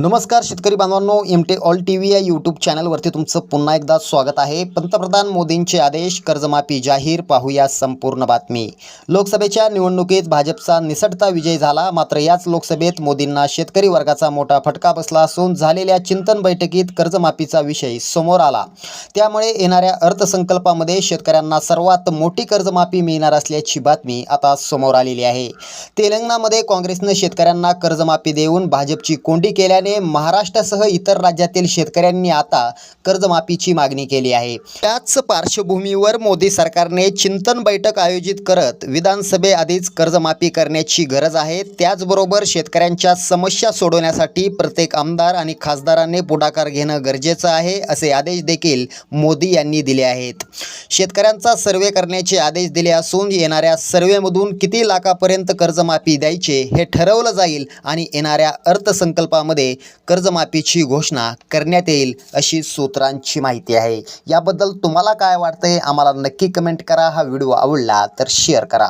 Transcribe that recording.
नमस्कार शेतकरी बांधवांनो M T all T V या यूट्यूब चॅनलवरती तुमचं पुन्हा एकदा स्वागत आहे. पंतप्रधान मोदींचे आदेश कर्जमाफी जाहीर पाहूया संपूर्ण बातमी. लोकसभेच्या निवडणुकीत भाजपचा निसटता विजय झाला मात्र याच लोकसभेत मोदींना शेतकरी वर्गाचा मोठा फटका बसला असून झालेल्या चिंतन बैठकीत कर्जमाफीचा विषय समोर आला. त्यामुळे येणाऱ्या अर्थसंकल्पामध्ये शेतकऱ्यांना सर्वात मोठी कर्जमाफी मिळणार असल्याची बातमी आता समोर आलेली आहे. तेलंगणामध्ये काँग्रेसनं शेतकऱ्यांना कर्जमाफी देऊन भाजपची कोंडी केल्याने महाराष्ट्रासह इतर राज्यातील शेतकऱ्यांनी आता कर्जमाफीची मागणी केली आहे. त्याच पार्श्वभूमीवर मोदी सरकारने चिंतन बैठक आयोजित करत विधानसभेआधीच कर्जमाफी करण्याची गरज आहे. त्याचबरोबर शेतकऱ्यांच्या समस्या सोडवण्यासाठी प्रत्येक आमदार आणि खासदारांनी पुढाकार घेणं गरजेचं आहे असे आदेश देखील मोदी यांनी दिले आहेत. शेतकऱ्यांचा सर्वे करण्याचे आदेश दिले असून येणाऱ्या सर्वेमधून किती लाखापर्यंत कर्जमाफी द्यायचे हे ठरवलं जाईल आणि येणाऱ्या अर्थसंकल्पामध्ये कर्जमाफीची घोषणा करण्यात येईल अशी सूत्रांची माहिती आहे. याबद्दल तुम्हाला काय वाटतंय? आम्हाला नक्की कमेंट करा. हा व्हिडिओ आवडला तर शेअर करा.